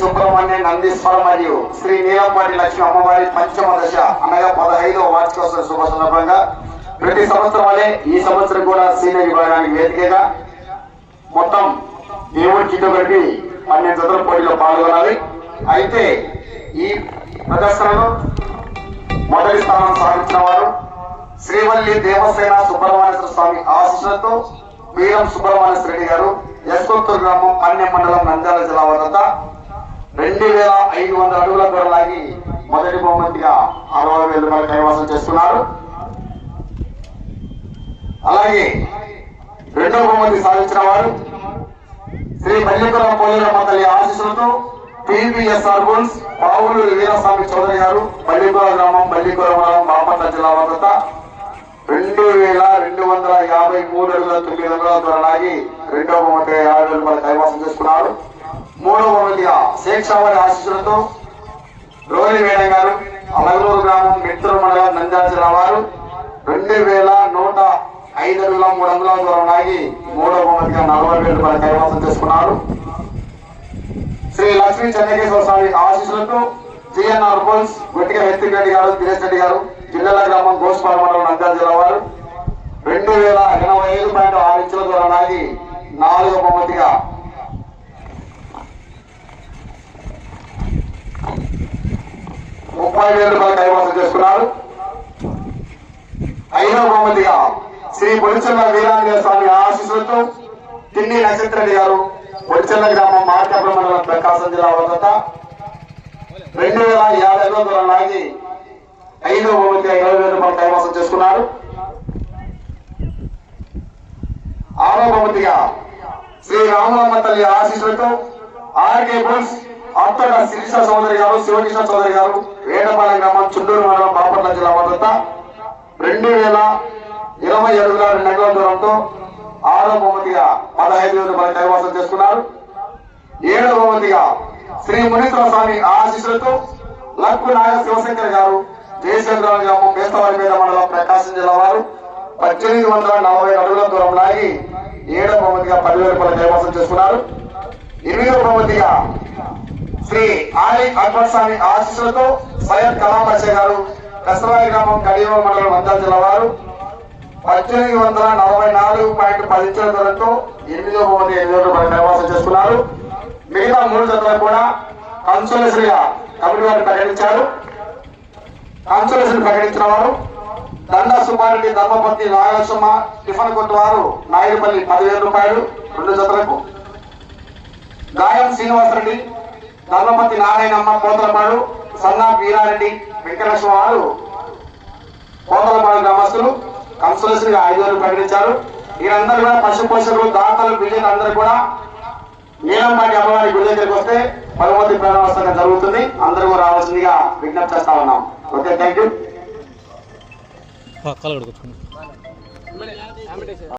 సుబ్రహ్మణ్య నందీశ్వర మరియు శ్రీ నీలంపాటి లక్ష్మి అమ్మవారి పంచమ దశ అనగా పదహైదవ వార్షికోత్సవ శుభ సందర్భంగా ప్రతి సంవత్సరం వలె ఈ సంవత్సరం కూడా సీనియర్ విభాగానికి వేదికగా మొత్తం దేవుడి కిట్టు కలిపి పన్నెండు జతల పోటీలో పాల్గొనాలి. అయితే ఈ ప్రదర్శనలో మొదటి స్థానం సాధించిన వారు శ్రీవల్లి దేవసేన సుబ్రహ్మణ్యేశ్వర స్వామి ఆశీస్సులతో వీరం సుబ్రహ్మణ్య రెడ్డి గారు యశ్వంతూరు గ్రామం అన్యం మండలం నంద్యాల జిల్లా వద్ద రెండు వేల ఐదు వందల అడుగుల దూరం మొదటి బహుమతిగా అరవై వేల రూపాయలు కైవసం చేస్తున్నారు. అలాగే రెండవ బహుమతి సాధించిన వారు శ్రీ మల్లిపురం పోలేరమ్మ తల్లి ఆశీస్సులతో పిబిఎస్ఆర్ గోల్స్ పావులు వీరస్వామి చౌదరి గారు మల్లిపురం గ్రామం మల్లిపురం మండలం బాపట్ల జిల్లా వద్ద రెండు వేల రెండు వందల యాభై మూడు అడుగుల తొమ్మిది అడుగుల దూరం రెండవ బహుమతి యాభై వేల రూపాయలు కైవసం చేసుకున్నారు మూడవ బహుమతిగా శేక్షావారి ఆశీస్సులతో రోహిణి వేణ గారు అలగలూరు గ్రామం మిత్రుల మండలం నంద్యాల జిల్లా వారు రెండు వేల నూట ఐదు అడుగుల మూడు వందల దూరం ఆగి మూడవ బహుమతిగా నలభై వేల రూపాయలు కైవాసం చేసుకున్నారు. శ్రీ లక్ష్మీ చెన్నకేశ్వర స్వామి ఆశీస్సులతో జిఎన్ఆర్ పోల్స్ గొట్టిగా ఎత్తిక్ రెడ్డి గారు దినేష్ రెడ్డి గారు జిల్లాల గ్రామం గోస్పాల మండలం నంద్యాల జిల్లా వారు రెండు వేల ఎనభై ఐదు పాయింట్ ఆరు ఇంచుల దూరం ఆగి నాలుగో బహుమతిగా ముప్పై వేల రూపాయలు కైవసం చేసుకున్నారు ఐదవ బహుమతిగా శ్రీ పొడిచెల్ల వీరాంజనేయ స్వామి ఆశీస్సులతో తిన్ని నక్షత్రరెడ్డి గారు పొడిచెల్ల గ్రామం మార్కాపురం మండలం ప్రకాశం జిల్లా వద్ద రెండు వేల యాభై ఐదో దూరం లాగి ఐదవ బహుమతిగా ఇరవై వేల రూపాయలు కైవసం చేసుకున్నారు. ఆరో బహుమతిగా శ్రీ రామలమ్మ తల్లి ఆశీస్సులతో ఆర్కే బుల్స్ అత్తడ శిరీష సోదరి గారు శివకృష్ణ చౌదరి గారు వేడపాల గ్రామం చుండూరు మండలం బాపట్ల జిల్లా వద్ద రెండు వేల ఇరవై అడుగుల రెండు అడుగుల దూరంతో ఆరో బహుమతిగా పదహైదు వేల రూపాయలు కైవసం చేసుకున్నారు. ఏడవ బహుమతిగా శ్రీ మునీశ్వర స్వామి ఆశీస్సులతో లక్కు నాగ శివశంకర్ గారు జయచంద్ర గ్రామం బేస్తవారిపేట మండలం ప్రకాశం జిల్లా వారు పద్దెనిమిది వందల నలభై అడుగుల దూరం లాగి ఏడవ బహుమతిగా పదివేల రూపాయలు కైవసం చేసుకున్నారు. ఎనిమిదవ బహుమతిగా శ్రీ ఆలి అక్బర్ స్వామి ఆశీస్సులతో సయ్యద్ కలాం అచ్చే గారు కసరాయి గ్రామం కడియవ మండలం వందాల జిల్లా వారు. పద్దెనిమిది వందల నలభై నాలుగు పాయింట్ పది ధరతో ఎనిమిదో మంది ఎనిమిది రూపాయలు కైవసం చేసుకున్నారు. మిగతా మూడు జతలు కూడా కన్సోలేసరిగా కమిటీ వారిని ప్రకటించారు కన్సోలేషన్ ప్రకటించిన వారు దండ సుబ్బారెడ్డి ధర్మపతి నాగలక్ష్మ టిఫన్ కొట్టు వారు నాయుడుపల్లి పదివేల రూపాయలు రెండు జతలకు గాయం శ్రీనివాసరెడ్డి ధర్మపతి నారాయణమ్మ కోతలపాడు సన్నా వీరారెడ్డి వెంకటలక్ష్మ వారు కోతలపాడు గ్రామస్తులు కన్సలేషన్ ఐదుగురు ఐదు ప్రకటించారు. వీరందరూ కూడా పశు పోషకులు దాతలు బిల్లులు అందరూ కూడా నీలంపాటి అమ్మవారి గుడి దగ్గరికి వస్తే పరమతి ప్రారంభోత్సవం జరుగుతుంది. అందరూ రావాల్సిందిగా విజ్ఞప్తి చేస్తా ఉన్నాం. Okay thank you